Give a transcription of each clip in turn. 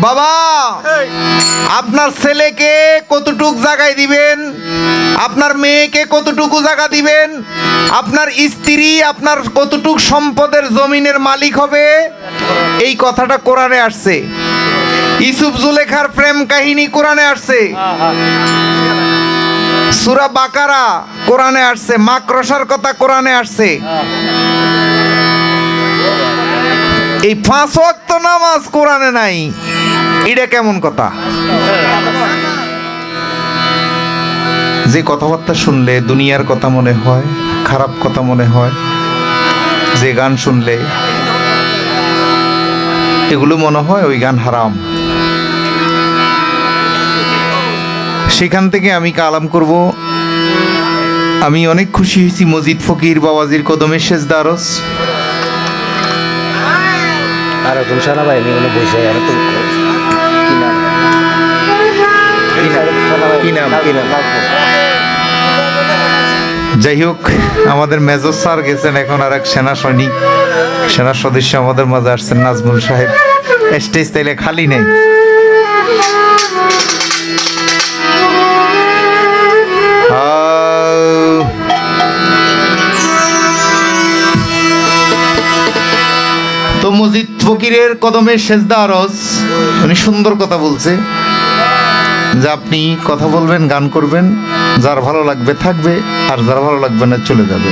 বাবা আপনার ছেলেকে কতটুক জায়গায় দিবেন? আপনার মেয়েকে কতটুকু জায়গা দিবেন? আপনার স্ত্রী আপনার কতটুক সম্পদের জমিনের মালিক হবে? এই কথাটা কোরআনে আসছে। ইসুফ জুলেখার প্রেম কাহিনী কোরআনে আসছে। সুরা বাকারা কোরআনে আসছে। মাকড়সার কথা কোরআনে আসছে। এই পাঁচ ওয়াক্ত নামাজ কোরআনে নাই। এটা কেমন কথা? যে কথাবার্তা শুনলে দুনিয়ার কথা মনে হয় খারাপ কথা মনে হয় যে গান শুনলে এগুলো মনে হয় ওই গান হারাম। সেখান থেকে আমি কালাম করব। আমি অনেক খুশি হয়েছি মজিদ ফকির বাবাজির কদমে শেষ দ্বারস আর এখন ভাই বসে আর কি নাম? কি নাম? যাই হোক আমাদের মেজর স্যার গেছেন এখন আর এক সেনা সৈনিক। সেনা সদস্য আমাদের মাঝে আসছেন নাজমুল সাহেব। স্টেজ তাইলে খালি নেই। তো মজিদ ফকিরের কদমের সেজদা আরজ। উনি সুন্দর কথা বলছে। যে আপনি কথা বলবেন, গান করবেন, যার ভালো লাগবে থাকবে, আর যার ভালো লাগবে না চলে যাবে।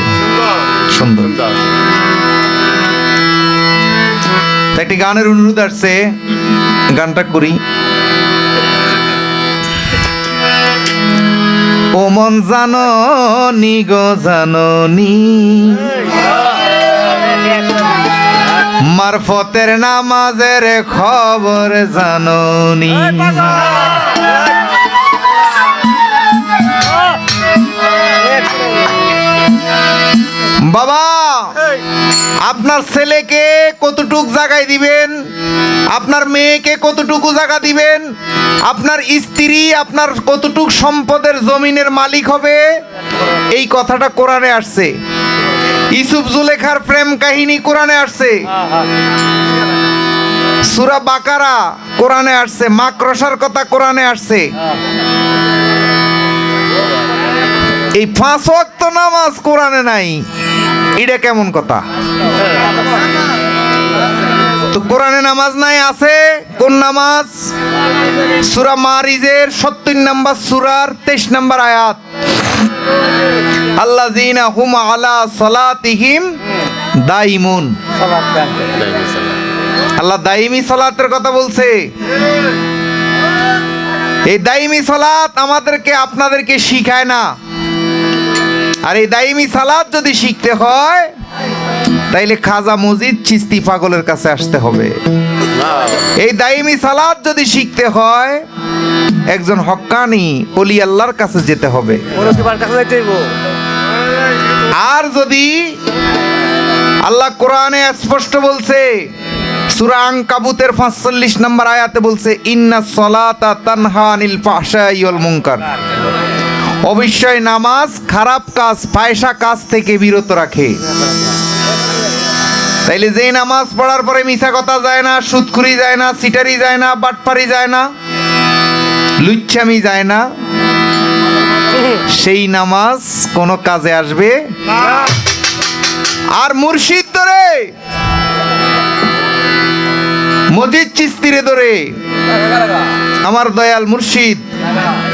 সুন্দর। একটি গানের অনুরোধ আসছে, গানটা করি। ও মন জাননি গো জাননি। মারফতের নামাজের খবর জাননি। বাবা আপনার ছেলেকে কতটুক জায়গায় দিবেন? আপনার মেয়েকে কতটুকু জায়গা দিবেন? আপনার স্ত্রী আপনার কতটুক সম্পদের জমিনের মালিক হবে? এই কথাটা কোরআনে আসছে। ইসুফ জুলেখার প্রেম কাহিনী কোরআনে আসছে। সুরা বাকারা কোরআনে আসছে মাকড়সার কথা কোরআনে আসছে। এই পাঁচ ওয়াক্ত নামাজ কোরআনে নাই, এটা কেমন কথা? তো কোরআনে নামাজ নাই আছে, কোন নামাজ? সুরা মারিজের সত্তর নাম্বার সুরার তেইশ নাম্বার আয়াত। আল্লাহ জিনা হুম আলা সলাতিহিম দাইমুন। আল্লাহ দাইমি সালাতের কথা বলছে। এই দাইমি সালাত আমাদেরকে আপনাদেরকে শিখায় না। আর এই দাইমি সালাত যদি শিখতে হয় তাইলে খাজা মসজিদ চিস্তি পাগলের কাছে আসতে হবে। এই দাইমি সালাত যদি শিখতে হয় একজন হক্কানি অলি আল্লাহর কাছে যেতে হবে। আর যদি আল্লাহ কোরআনে স্পষ্ট বলছে সূরা আনকাবুতের 45 নম্বর আয়াতে বলছে ইন্না সলাতা তানহা আনিল মুনকার। অবশ্যই নামাজ খারাপ কাজ ফায়সা কাজ থেকে বিরত রাখে। তাইলে যেই নামাজ পড়ার পরে মিশা কথা যায় না সুদখুরি যায় না সিটারি যায় না বাটপারি যায় না। লুচ্ছামি যায় না। সেই নামাজ কোনো কাজে আসবে। আর মুর্শিদ ধরে। মজিদ চিস্তিরে ধরে। আমার দয়াল মুর্শিদ,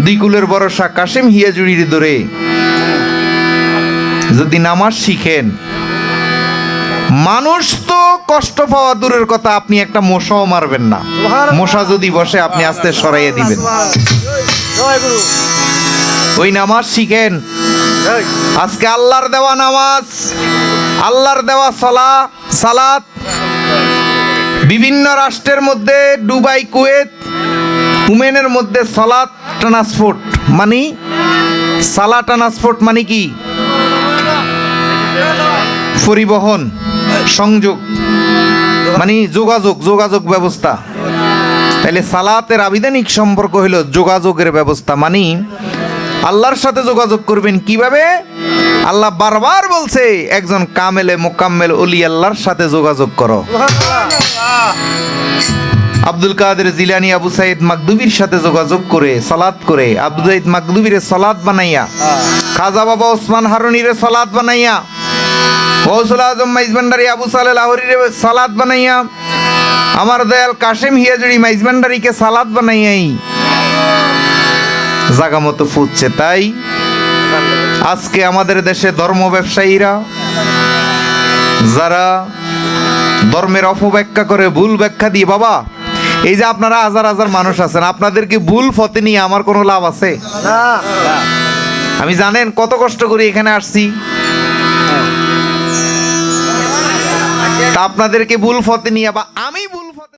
দ্বিকুলের ভরসা কাশিম হিয়াজুড়ির ধরে। যদি নামাজ শিখেন, মানুষ কষ্ট পাওয়া দূরের কথা আপনি একটা মশাও মারবেন না। মশা যদি বসে আপনি আস্তে সরাইয়ে দিবেন। ওই নামাজ শিখেন। আজকে আল্লাহর দেওয়া নামাজ আল্লাহর দেওয়া সলা সালাত। বিভিন্ন রাষ্ট্রের মধ্যে দুবাই কুয়েত উমেনের মধ্যে সলাৎ ট্রান্সপোর্ট মানে। সালা ট্রান্সপোর্ট মানে কি? পরিবহন। সংযোগ। মানে যোগাযোগ যোগাযোগ ব্যবস্থা। তাহলে সালাতের আবিধানিক সম্পর্ক হলো যোগাযোগের ব্যবস্থা মানে আল্লাহর সাথে যোগাযোগ করবেন কীভাবে? আল্লাহ বারবার বলছে, একজন কামেলে মোকাম্মেল অলি আল্লাহর সাথে যোগাযোগ করো। আব্দুল কাদের জিলানি আবু সাইদ মাকদুবির সাথে যোগাযোগ করে, সালাত করে, আব্দুল সাইদ মাকদুবিরে সালাত বানাইয়া, খাজা বাবা ওসমান হারুনিরে সালাত বানাইয়া গৌসুল আজম মাইজবান্ডারি আবু সালে লাহরিরে সালাত বানাইয়া আমার দয়াল কাশেম হিয়াজুড়ি মাইজবান্ডারিকে সালাত বানাইয়াই। জাগা মতো ফুটছে তাই আজকে আমাদের দেশে ধর্ম ব্যবসায়ীরা যারা ধর্মের অপব্যাখ্যা করে ভুল ব্যাখ্যা দিয়ে বাবা এই যে আপনারা হাজার হাজার মানুষ আছেন আপনাদেরকে ভুল ফতে নিয়ে আমার কোনো লাভ আছে? আমি জানেন কত কষ্ট করে এখানে আসছি। আপনাদেরকে ভুল ফতে নিয়ে বা আমি ভুল ফতে